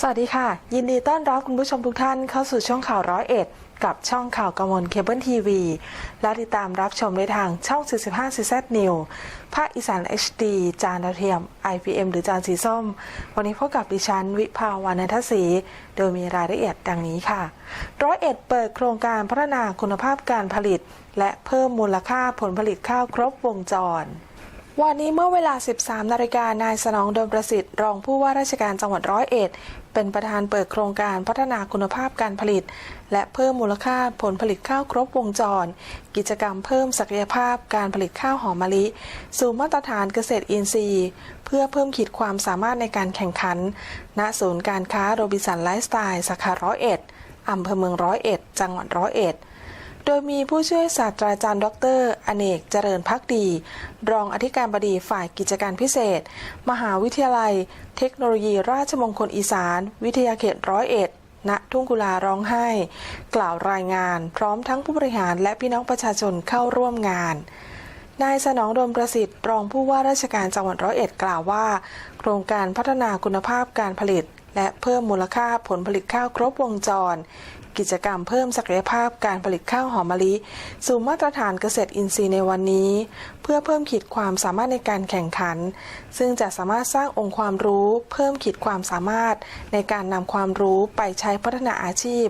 สวัสดีค่ะ ยินดีต้อนรับคุณผู้ชมทุกท่านเข้าสู่ช่องข่าวร้อยเอ็ดกับช่องข่าวกมลเคเบิลทีวี และติดตามรับชมได้ทางช่อง 45 CZ New ภาคอีสาน HD จานดาวเทียม IPM หรือจานสีส้ม วันนี้พบกับดิฉัน วิภาวานันทศรีโดยมีรายละเอียดดังนี้ค่ะ ร้อยเอ็ดเปิดโครงการพัฒนาคุณภาพการผลิต และเพิ่มมูลค่าผลผลิตข้าวครบวงจร วันนี้เมื่อเวลา 13 นาฬิกานายสนองดมประสิทธิ์ รองผู้ว่าราชการจังหวัดร้อยเอ็ด เป็นประธานเปิดโครงการพัฒนาคุณภาพการผลิต และเพิ่มมูลค่าผลผลิตข้าวครบวงจร กิจกรรมเพิ่มศักยภาพการผลิตข้าวหอมมะลิ สู่มาตรฐานเกษตรอินทรีย์ เพื่อเพิ่มขีดความสามารถในการแข่งขัน ณ ศูนย์การค้าโรบิสันไลฟ์สไตล์สาขาร้อยเอ็ดอำเภอเมืองร้อยเอ็ด จังหวัดร้อยเอ็ด โดยมีผู้ช่วยศาสตราจารย์ ดร อเนกเจริญพักดี รองอธิการบดีฝ่ายกิจการพิเศษ มหาวิทยาลัย เทคโนโลยีราชมงคลอีสาน วิทยาเขตร้อยเอ็ดณทุ่งกุลาร้องไห้ กล่าวรายงาน พร้อมทั้งผู้บริหารและพี่น้องประชาชนเข้าร่วมงานนายสนองดมประสิทธิ์รองผู้ว่าราชการจังหวัดร้อยเอ็ดกล่าวว่า โครงการพัฒนาคุณภาพการผลิต และเพิ่มมูลค่าผลผลิตข้าวครบวงจร กิจกรรมเพิ่มศักยภาพการผลิตข้าวหอมมะลิ สู่มาตรฐานเกษตรอินทรีย์ในวันนี้ เพื่อเพิ่มขีดความสามารถในการแข่งขัน ซึ่งจะสามารถสร้างองค์ความรู้ เพิ่มขีดความสามารถ ในการนำความรู้ไปใช้พัฒนาอาชีพ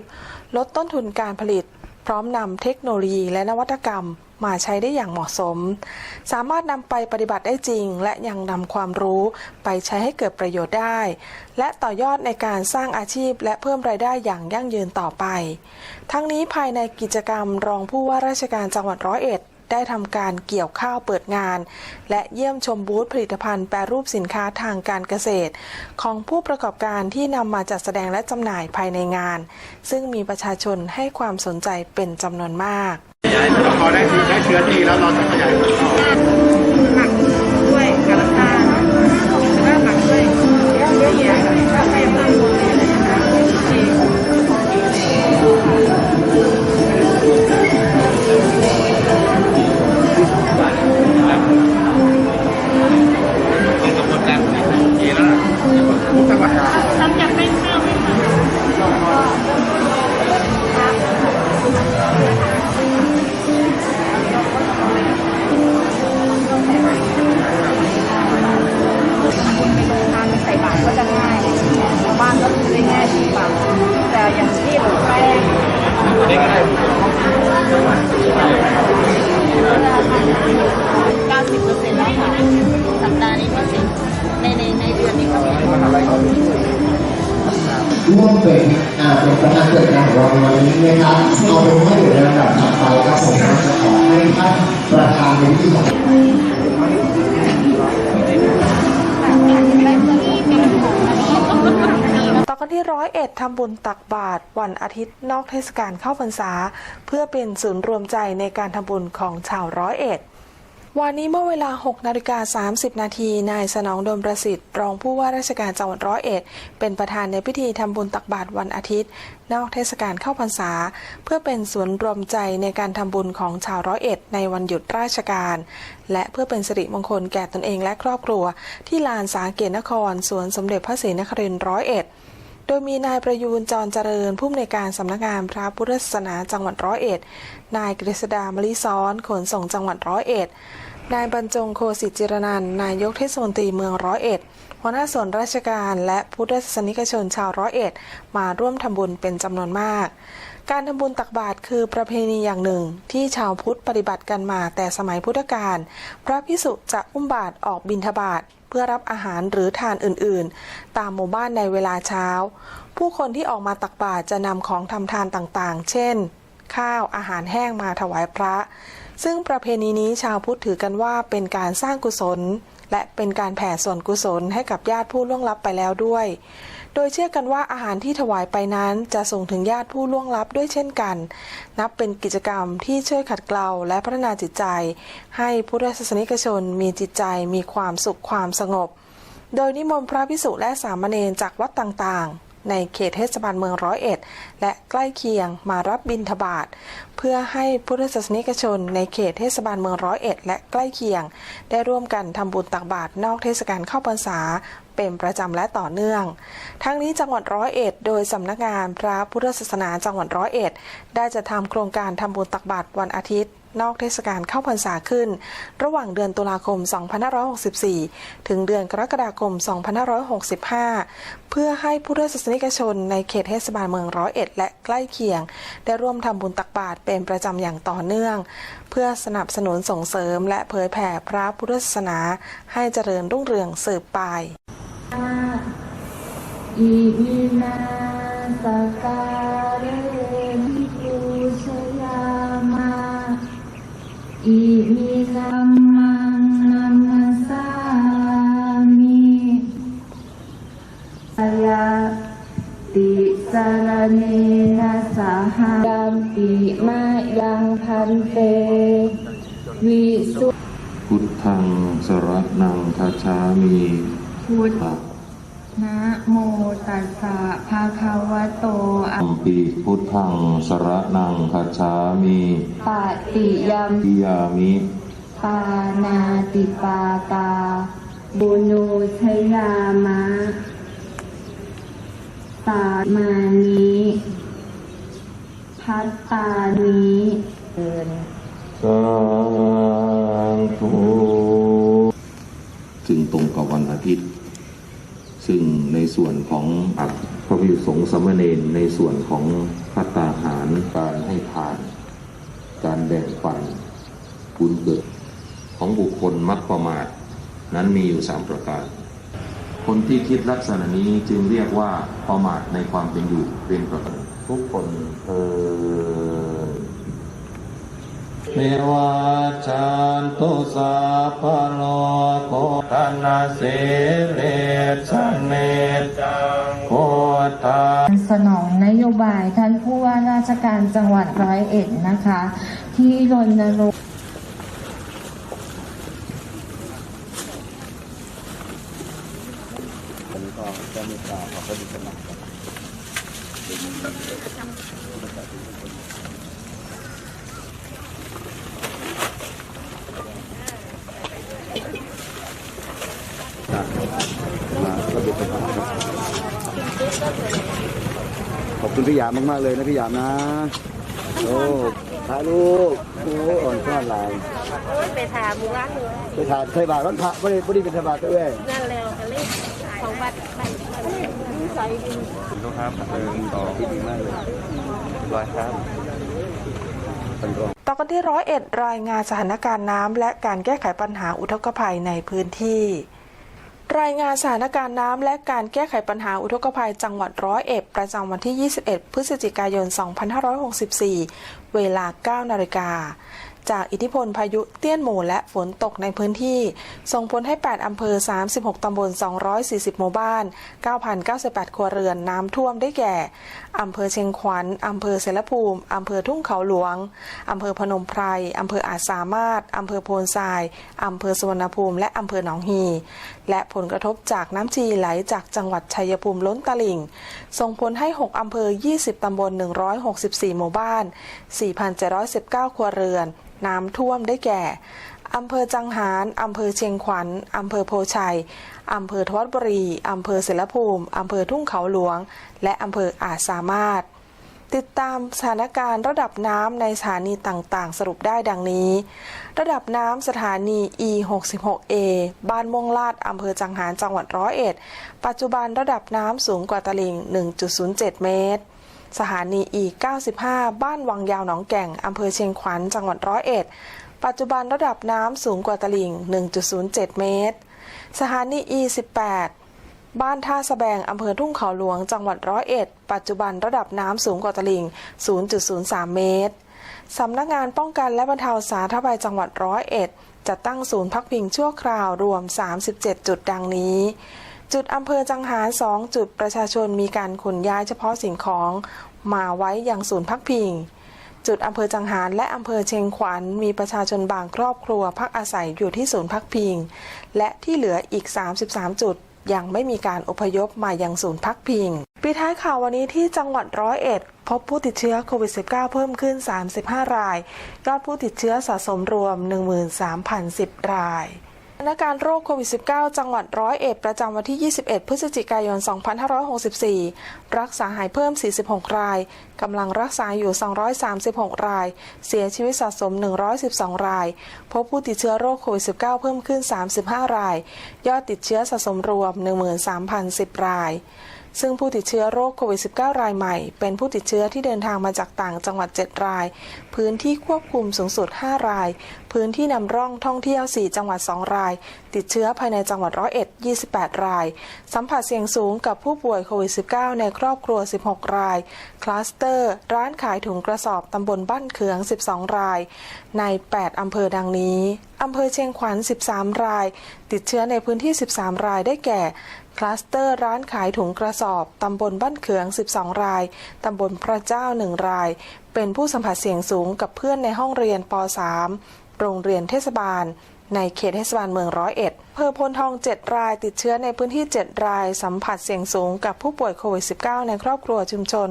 ลดต้นทุนการผลิต พร้อมนำเทคโนโลยีและนวัตกรรม มาใช้ได้อย่างเหมาะสม สามารถนำไปปฏิบัติได้จริง และยังนำความรู้ไปใช้ให้เกิดประโยชน์ได้ และต่อยอดในการสร้างอาชีพและเพิ่มรายได้อย่างยั่งยืนต่อไป ทั้งนี้ภายในกิจกรรมรองผู้ว่าราชการจังหวัดร้อยเอ็ดได้ทำการเกี่ยวข้าวเปิดงาน และเยี่ยมชมบูธผลิตภัณฑ์แปรรูปสินค้าทางการเกษตร ของผู้ประกอบการที่นำมาจัดแสดงและจำหน่ายภายในงาน ซึ่งมีประชาชนให้ความสนใจเป็นจำนวนมากพอได้ได้เชื้อที่แล้วเราจะขยายผลต่อ เกิดงานของเราในวันนี้นะครับเอาเป็นว่าอยู่ในลำดับถัดไปครับผมจะขอให้ท่านประธานในที่ของต่อกันที่ร้อยเอ็ดทำบุญตักบาตรวันอาทิตย์นอกเทศกาลเข้าพรรษา เพื่อเป็นศูนย์รวมใจในการทำบุญของชาวร้อยเอ็ด วันนี้เมื่อเวลา 6 นาฬิกา 30 นาที นายสนองดมประสิทธิ์ รองผู้ว่าราชการจังหวัดร้อยเอ็ด เป็นประธานในพิธีทำบุญตักบาตรวันอาทิตย์ นอกเทศกาลเข้าพรรษา เพื่อเป็นศูนย์รวมใจในการทำบุญของชาวร้อยเอ็ด ในวันหยุดราชการ และเพื่อเป็นสิริมงคลแก่ตนเองและครอบครัว ที่ลานสาเกตนคร สวนสมเด็จพระศรีนครินทร์ร้อยเอ็ดโดยมีนายประยูนจรเจริญ ผู้อำนวยการสำนักงานพระพุทธศาสนาจังหวัดร้อยเอ็ด นายกฤษดามลิซ้อนขนส่งจังหวัดร้อยเอ็ด นายบรรจงโคสิริจิรนันนายกเทศมนตรีเมืองร้อยเอ็ดหัวหน้าส่วนราชการและพุทธศาสนิกชนชาวร้อยเอ็ดมาร่วมทำบุญเป็นจำนวนมาก การทำบุญตักบาตรคือประเพณีอย่างหนึ่งที่ชาวพุทธปฏิบัติกันมาแต่สมัยพุทธกาล พระพิสุจะอุ้มบาตรออกบิณฑบาตเพื่อรับอาหารหรือทานอื่นๆ ตามหมู่บ้านในเวลาเช้า ผู้คนที่ออกมาตักบาตรจะนำของทำทานต่างๆ เช่น ข้าวอาหารแห้งมาถวายพระ ซึ่งประเพณีนี้ชาวพุทธถือกันว่าเป็นการสร้างกุศล และเป็นการแผ่ส่วนกุศลให้กับญาติผู้ล่วงลับไปแล้วด้วย โดยเชื่อกันว่าอาหารที่ถวายไปนั้นจะส่งถึงญาติผู้ล่วงลับด้วยเช่นกัน นับเป็นกิจกรรมที่ช่วยขัดเกลาและพัฒนาจิตใจ ให้พุทธศาสนิกชนมีจิตใจมีความสุขความสงบ โดยนิมนต์พระพิสุและสามเณรจากวัดต่างๆ ในเขตเทศบาลเมืองร้อยเอ็ด และใกล้เคียงมารับบิณฑบาตเพื่อให้พุทธศาสนิกชน ในเขตเทศบาลเมืองร้อยเอ็ด และใกล้เคียง ได้ร่วมกันทำบุญตักบาตรนอกเทศกาลเข้าพรรษาเป็นประจำและต่อเนื่อง ทั้งนี้จังหวัดร้อยเอ็ด โดยสำนักงานพระพุทธศาสนาจังหวัดร้อยเอ็ด ได้จะทำโครงการทำบุญตักบาตรวันอาทิตย์ นอกเทศกาลเข้าพรรษาขึ้น ระหว่างเดือนตุลาคม 2564 ถึงเดือนกรกฎาคม 2565 เพื่อให้ผู้ด้ศาสนิกชนในเขตเทศบาลเมืองร้อยเอ็ดและใกล้เคียง ได้ร่วมทำบุญตักบาตรเป็นประจำอย่างต่อเนื่อง เพื่อสนับสนุนส่งเสริมและเผยแผ่พระพุทธศาสนาให้เจริญรุ่งเรืองสืบไปอิมินาสการะมิปุชยามา อิมินัมมังนัมสสามิอายาติสารเนนะสาหยัมปิมายังพันเตวิสุพุทธังสระนังคาชามีพุทธ นะโมตัสสะภะคะวะโตอัมปีพุทธังสระนังคาชามีปะติยมิยามิ ปานาติปาตา บุญูชยามะตามานิพัตตานิเอินสาธุจึงตรงกับวันอาทิตย์ ซึ่งในส่วนของอักพระพิสุสงฆ์สามเณรในส่วนของพัตตาหารการให้ทาน การแบ่งปันบุญเกิดของบุคคลมักประมาท นั้นมีอยู่สามประการ คนที่คิดลักษณะนี้จึงเรียกว่าประมาทในความเป็นอยู่เป็นประการทุกคนเออ เนวาจันตุสาพโลโกตนาเสเลสเนจังโคตาสนองนโยบายท่านผู้ว่าราชการจังหวัดร้อยเอ็ดนะคะ ที่รณรงค์ขอบคุณ ขอบคุณพี่ยามมากๆเลยนะพี่ยามนะ โอ้พาลูกโอ้อ่อนซ่อนลายไปถามมือว่างเลยไปถายเคยบาทร้อนพระไม่ได้ไม่ได้เป็นธบาทด้วย นั่นแล้วก็เลยของบัตรไปใส่ดินต่อกันที่ร้อยเอ็ดรายงานสถานการณ์น้ำและการแก้ไขปัญหาอุทกภัยในพื้นที่ รายงานสถานการณ์น้ำและการแก้ไขปัญหาอุทกภัยจังหวัดร้อยเอ็ดประจำวันที่ 21 พฤศจิกายน 2564 เวลา 9 นาฬิกา จากอิทธิพลพายุเตี้ยนหมู่และฝนตกในพื้นที่ ส่งผลให้ 8 อำเภอ 36 ตำบล 240 หมู่บ้าน 9,098 ครัวเรือนน้ำท่วมได้แก่ อำเภอเชียงขวัญอำเภอเสรภูมิ อำเภอทุ่งเขาหลวง อำเภอพนมไพร อำเภออาจสามารถ อำเภอโพนทราย อำเภอสุวรรณภูมิ และอำเภอหนองฮี และผลกระทบจากน้ำจีไหลจากจังหวัดชัยภูมิล้นตลิ่ง ส่งผลให้ 6 อำเภอ 20 ตำบล 164 หมู่บ้าน 4,719 ครัวเรือนน้ำท่วมได้แก่อำเภอจังหารอำเภอเชียงขวัญอำเภอโพชัยอำเภอทวัดบุรีอำเภอเสรภูมิอำเภอทุ่งเขาหลวง และอำเภออาจสามารถ ติดตามสถานการณ์ระดับน้ำในสถานีต่างๆ สรุปได้ดังนี้ ระดับน้ำสถานี E 6 6 A บ้านม่วงลาดอำเภอจังหารจังหวัดร้อยเอ็ด ปัจจุบันระดับน้ำสูงกว่าตลิ่ง 1.07 เมตร สถานี E 95 บ้านวังยาวหนองแก่ง อำเภอเชียงขวัญ จังหวัดร้อยเอ็ด ปัจจุบันระดับน้ำสูงกว่าตลิ่ง 1.07 เมตร สถานี E 18 บ้านท่าสแบง อำเภอทุ่งเขาหลวง จังหวัดร้อยเอ็ด ปัจจุบันระดับน้ำสูงกว่าตลิ่ง 0.03 เมตร สำนักงานป้องกันและบรรเทาสาธารณภัยจังหวัดร้อยเอ็ดจะตั้งศูนย์พักพิงชั่วคราวรวม 37 จุดดังนี้ จุดอำเภอจังหาร 2 จุดประชาชนมีการขนย้ายเฉพาะสิ่งของมาไว้อยังศูนย์พักพิง จุดอำเภอจังหารและอำเภอเชียงขวัญมีประชาชนบางครอบครัวพักอาศัยอยู่ที่ศูนย์พักพิง และที่เหลืออีก 33 จุดยังไม่มีการอพยพมายังศูนย์พักพิง ปิดท้ายข่าววันนี้ที่จังหวัดร้อยเอ็ด พบผู้ติดเชื้อโควิด -19 เพิ่มขึ้น 35 ราย ยอดผู้ติดเชื้อสะสมรวม 13,010 ราย สถานการณ์โรคโควิด -19 จังหวัดร้อยเอ็ดประจำวันที่ 21 พฤศจิกายน 2564 รักษาหายเพิ่ม 46 ราย กำลังรักษาอยู่ 236 ราย เสียชีวิตสะสม 112 ราย พบผู้ติดเชื้อโรคโควิด -19 เพิ่มขึ้น 35 ราย ยอดติดเชื้อสะสมรวม 13,010 รายซึ่งผู้ติดเชื้อโรคโควิด -19 รายใหม่ เป็นผู้ติดเชื้อที่เดินทางมาจากต่างจังหวัด 7 ราย พื้นที่ควบคุมสูงสุด 5 รายพื้นที่นำร่องท่องเที่ยว 4 จังหวัด 2 ราย ติดเชื้อภายในจังหวัดร้อยเอ็ด 28 ราย สัมผัสเสี่ยงสูงกับผู้ป่วยโควิด -19 ในครอบครัว 16 ราย คลัสเตอร์ ร้านขายถุงกระสอบตำบลบ้านเขือง 12 ราย ใน 8 อำเภอดังนี้อำเภอเชียงขวัญ 13 ราย ติดเชื้อในพื้นที่ 13 รายได้แก่ คลัสเตอร์ร้านขายถุงกระสอบ ตำบลบ้านเขือง 12 ราย ตำบลพระเจ้า 1 ราย เป็นผู้สัมผัสเสี่ยงสูงกับเพื่อนในห้องเรียนป .3 โรงเรียนเทศบาล ในเขตเทศบาลเมืองร้อยเอ็ดเภอพนทอง 7 รายติดเชื้อในพื้นที่ 7 ราย สัมผัสเสี่ยงสูงกับผู้ป่วยโควิด -19 ในครอบครัวชุมชน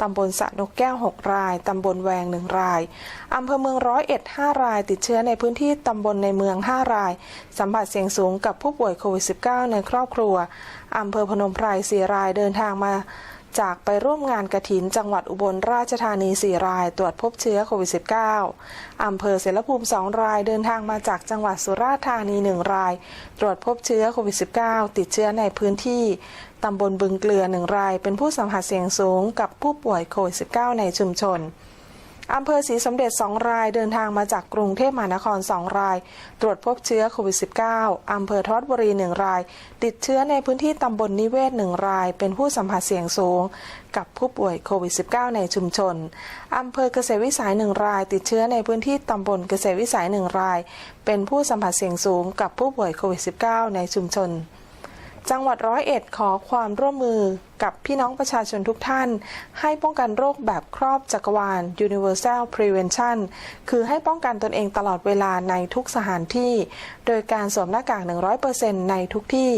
ตำบลสะนกแก้ว 6 ราย ตำบลแวง 1 ราย อำเภอเมืองร้อยเอ็ด5ราย ติดเชื้อในพื้นที่ตำบลในเมือง 5 ราย สัมผัสเสี่ยงสูงกับผู้ป่วยโควิด -19 ในครอบครัว อำเภอพนมไพร 4 รายเดินทางมา จากไปร่วมงานกระถินจังหวัดอุบลราชธานี 4 ราย ตรวจพบเชื้อโควิด -19 อำเภอเสรภูมิ 2 รายเดินทางมาจากจังหวัดสุราษฎร์ธานี 1 ราย ตรวจพบเชื้อโควิด -19 ติดเชื้อในพื้นที่ตำบลบึงเกลือ 1 ราย เป็นผู้สัมผัสเสี่ยงสูงกับผู้ป่วยโควิด -19 ในชุมชน อำเภอศรีสมเด็จ 2 รายเดินทางมาจากกรุงเทพมหานคร 2 ราย ตรวจพบเชื้อโควิด -19 อำเภอทวัดบุรี 1 ราย ติดเชื้อในพื้นที่ตำบลนิเวศ 1 ราย เป็นผู้สัมผัสเสี่ยงสูง กับผู้ป่วยโควิด -19 ในชุมชน อำเภอเกษตรวิสัย 1 ราย ติดเชื้อในพื้นที่ตำบลเกษตรวิสัย 1 ราย เป็นผู้สัมผัสเสี่ยงสูง กับผู้ป่วยโควิด -19 ในชุมชน จังหวัดร้อยเอ็ดขอความร่วมมือกับพี่น้องประชาชนทุกท่าน ให้ป้องกันโรคแบบครอบจักรวาล Universal Prevention คือให้ป้องกันตนเองตลอดเวลาในทุกสถานที่ โดยการสวมหน้ากาก 100%ในทุกที่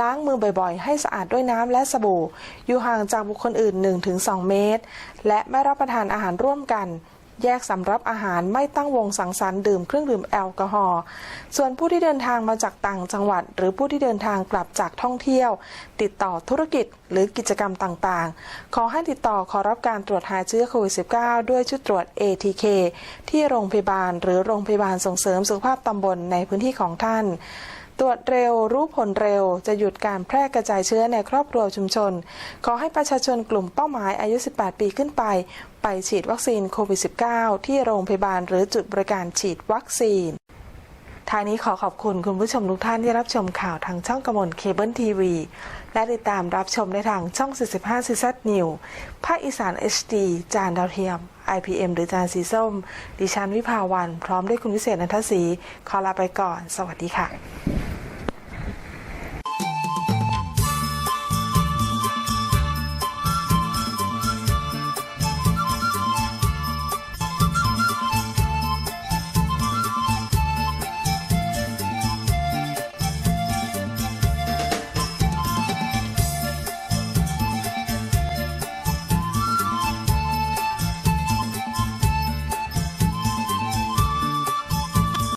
ล้างมือบ่อยๆ ให้สะอาดด้วยน้ำและสบู่ อยู่ห่างจากบุคคลอื่น 1-2 เมตร และไม่รับประทานอาหารร่วมกัน แยกสำรับอาหารไม่ตั้งวงสังสรรค์ดื่มเครื่องดื่มแอลกอฮอล์ส่วนผู้ที่เดินทางมาจากต่างจังหวัด หรือผู้ที่เดินทางกลับจากท่องเที่ยว ติดต่อธุรกิจหรือกิจกรรมต่างๆ ขอให้ติดต่อขอรับการตรวจหาเชื้อโควิด -19 ด้วยชุดตรวจ ATK ที่โรงพยาบาล หรือโรงพยาบาลส่งเสริมสุขภาพตำบลในพื้นที่ของท่าน ตรวจเร็วรู้ผลเร็ว จะหยุดการแพร่กระจายเชื้อในครอบครัวชุมชน ขอให้ประชาชนกลุ่มเป้าหมายอายุ 18 ปีขึ้นไป ไปฉีดวัคซีนโควิด -19 ที่โรงพยาบาลหรือจุดบริการฉีดวัคซีน ท้ายนี้ขอขอบคุณคุณผู้ชมทุกท่านที่รับชมข่าวทางช่องกระมวลเคเบิลทีวี และติดตามรับชมได้ทางช่อง 45ซีซัตนิวภาคอีสาน HD จานดาวเทียม IPM หรือจานสีส้ม ดิฉันวิภาวัน พร้อมด้วยคุณวิเศษนันทศรีขอลาไปก่อน สวัสดีค่ะ